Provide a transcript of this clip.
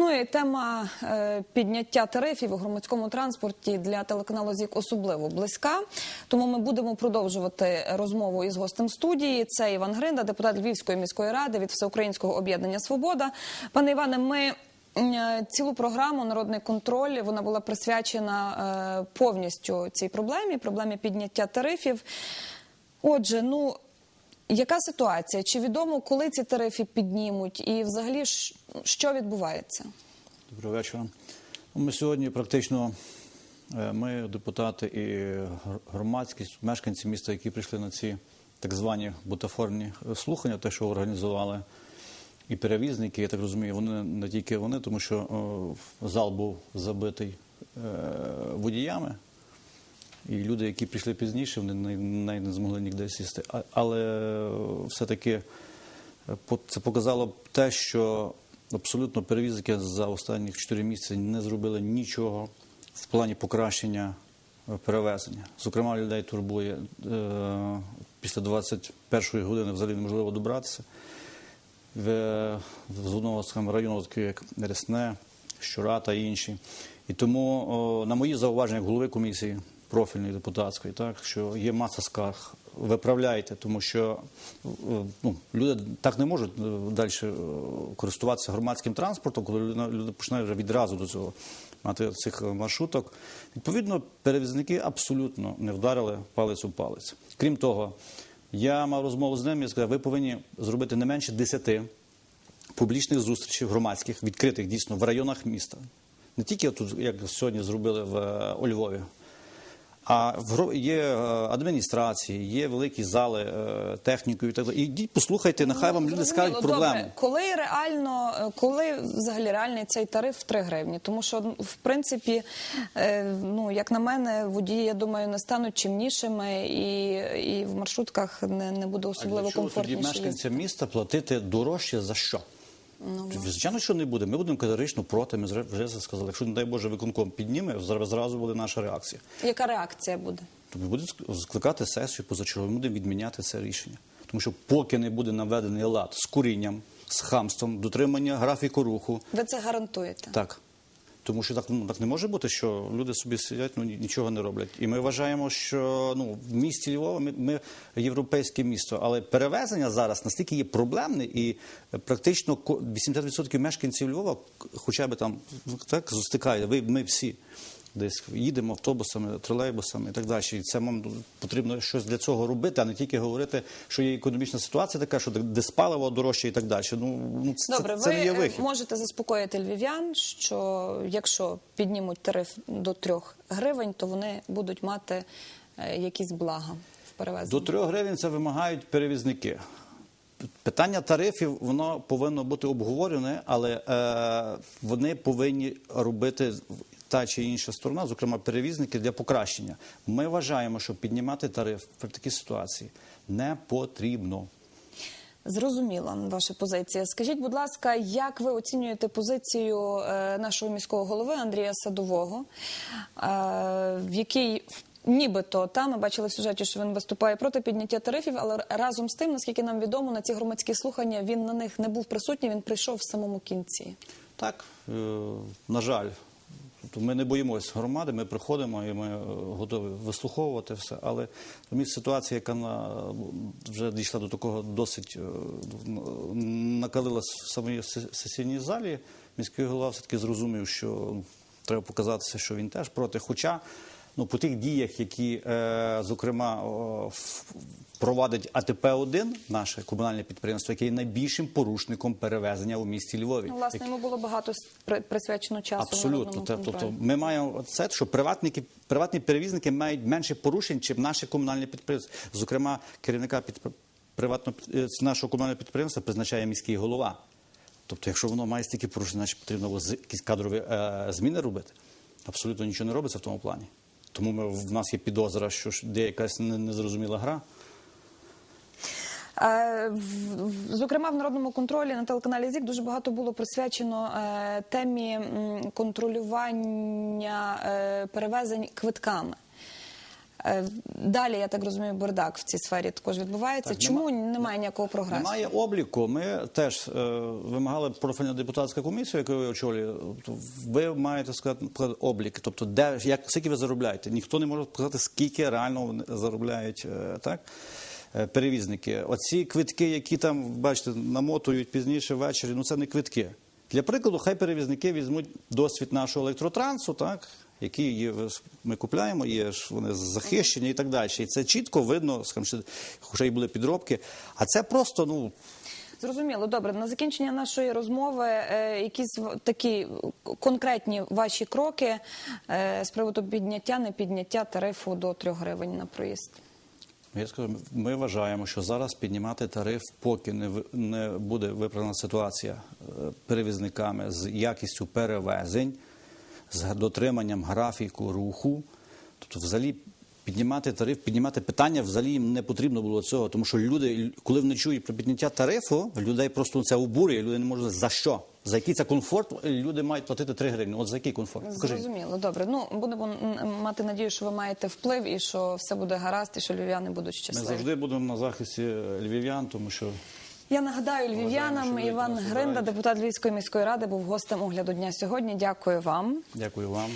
Ну і тема е, підняття тарифів у громадському транспорті для телеканалу ЗІК особливо близька. Тому ми будемо продовжувати розмову із гостем студії. Це Іван Гринда, депутат Львівської міської ради від Всеукраїнського об'єднання Свобода. Пане Іване, ми е, цілу програму Народний контроль вона була присвячена е, повністю цій проблемі, проблемі підняття тарифів. Отже, ну. Яка ситуація? Чи відомо, коли ці тарифи піднімуть, і взагалі що відбувається? Доброго вечора. Ну, Ми сьогодні практично, е, ми, депутати і громадськість, мешканці міста, які прийшли на ці так звані бутафорні е, слухання, те, що організували, і перевізники, я так розумію, вони не тільки вони, тому що зал був забитий е, водіями. І люди, які прийшли пізніше, вони навіть не змогли ніде сісти. Але е, все-таки е, це показало те, що абсолютно перевізники за останні 4 місяці не зробили нічого в плані покращення е, перевезення. Зокрема, людей турбує після 21-ї години взагалі неможливо добратися. В, з одного району, такий як Рясне, Щура та інші. І тому о, на мої зауваження як голови комісії профільної депутатської, так що є маса скарг. Виправляйте, тому що е, ну, люди так не можуть далі користуватися громадським транспортом, коли люди починає вже відразу до цього мати цих маршруток. Відповідно, перевізники абсолютно не вдарили палець у палець. Крім того, я мав розмову з ними і сказав, ви повинні зробити не менше 10 публічних зустрічей громадських, відкритих дійсно в районах міста. Не тільки тут, як сьогодні зробили в е, у Львові, а є е, адміністрації, є великі зали е, технікою і так далі. Ідіть, послухайте, нехай вам люди Ну, скажуть проблему. Добре, коли реально, е, коли взагалі реальний цей тариф в 3 гривні? Тому що, ну, в принципі, ну, як на мене, водії, я думаю, не стануть чимнішими і, і в маршрутках не, не буде А особливо для чого тоді комфортніше їздити. мешканцям міста платити дорожче за що? Ну, Звичайно, що не буде. Ми будемо категорично проти. Ми вже це сказали. Якщо, не дай Боже, виконком підніме, зразу зразу буде наша реакція. Яка реакція буде? Тобто буде скликати сесію позачергову, будемо відміняти це рішення. Тому що поки не буде наведений лад з курінням, з хамством, дотримання графіку руху, Ви це гарантуєте? так. Тому що так, ну, так не може бути, що люди собі сидять, ну нічого не роблять. І ми вважаємо, що ну, в місті Львова ми, ми європейське місто, але перевезення зараз настільки є проблемне, і практично ко- 80% мешканців Львова, хоча б там так зустикає. ви ми всі. Десь їдемо автобусами, тролейбусами і так далі. І це нам потрібно щось для цього робити, а не тільки говорити, що є економічна ситуація така, що десь паливо дорожче і так далі. Ну, ну це, Добре, це ви не є е, вихід. можете заспокоїти львів'ян, що якщо піднімуть тариф до 3 гривень, то вони будуть мати е, якісь блага в перевезенні. До 3 гривень це вимагають перевізники. Питання тарифів воно повинно бути обговорене, але е, вони повинні робити та чи інша сторона, зокрема перевізники, для покращення. Ми вважаємо, що піднімати тариф при такій ситуації не потрібно. Зрозуміла ваша позиція. Скажіть, будь ласка, як ви оцінюєте позицію е, нашого міського голови Андрія Садового, е, в якій нібито та ми бачили в сюжеті, що він виступає проти підняття тарифів, але разом з тим, наскільки нам відомо, на ці громадські слухання він на них не був присутній, він прийшов в самому кінці. Так, е, на жаль. Тобто ми не боїмося громади, ми приходимо і ми е, готові вислуховувати все. Але розумієте, ситуація, яка на, вже дійшла до такого досить е, накалилась в самій сесійній залі, міський голова все-таки зрозумів, що треба показатися, що він теж проти. Хоча ну, по тих діях, які, е, зокрема, провадить АТП-1, наше комунальне підприємство, яке є найбільшим порушником перевезення у місті Львові. Ну, власне, йому було багато присвячено часу. Абсолютно. контролі. Тобто ми маємо це, що приватники, приватні перевізники мають менше порушень, чим наше комунальне підприємство. Зокрема, керівника приватного е, нашого комунального підприємства призначає міський голова. Тобто, якщо воно має стільки порушень, значить потрібно було якісь кадрові е, зміни робити. Абсолютно нічого не робиться в тому плані. Тому ми, в нас є підозра, що де якась незрозуміла гра. Зокрема, в народному контролі на телеканалі ЗІК дуже багато було присвячено е, темі контролювання е, перевезень квитками. Е, Далі, я так розумію, бардак в цій сфері також відбувається. Так, Чому нема- немає ніякого прогресу? Немає обліку. Ми теж е, вимагали профільна депутатська комісія, яку я очолюю. Тобто Ви маєте сказати показати облік. Тобто, де як скільки ви заробляєте? Ніхто не може показати, скільки реально вони заробляють е, так. е, Перевізники, оці квитки, які там бачите, намотують пізніше ввечері, ну це не квитки. Для прикладу, хай перевізники візьмуть досвід нашого електротрансу, так які є, ми купляємо, є ж вони захищені і так далі. І це чітко видно, скажімо, хоча й були підробки. А це просто ну Зрозуміло, добре. На закінчення нашої розмови е, якісь такі конкретні ваші кроки е, з приводу підняття, не підняття тарифу до 3 гривень на проїзд. я скажу, ми вважаємо, що зараз піднімати тариф, поки не не буде виправлена ситуація е, перевізниками з якістю перевезень, з дотриманням графіку руху. Тобто, взагалі. Піднімати тариф, піднімати питання взагалі їм не потрібно було цього, тому що люди, коли вони чують про підняття тарифу, людей просто це обурює. Люди не можуть за що, за який це комфорт. Люди мають платити 3 гривні. От за який комфорт? Зрозуміло, добре. Ну будемо мати надію, що ви маєте вплив і що все буде гаразд, і що львів'яни будуть Ми завжди будемо на захисті львів'ян, тому що Я нагадаю львів'янам Іван Гринда, депутат Львівської міської ради, був гостем огляду дня сьогодні. Дякую вам. дякую вам.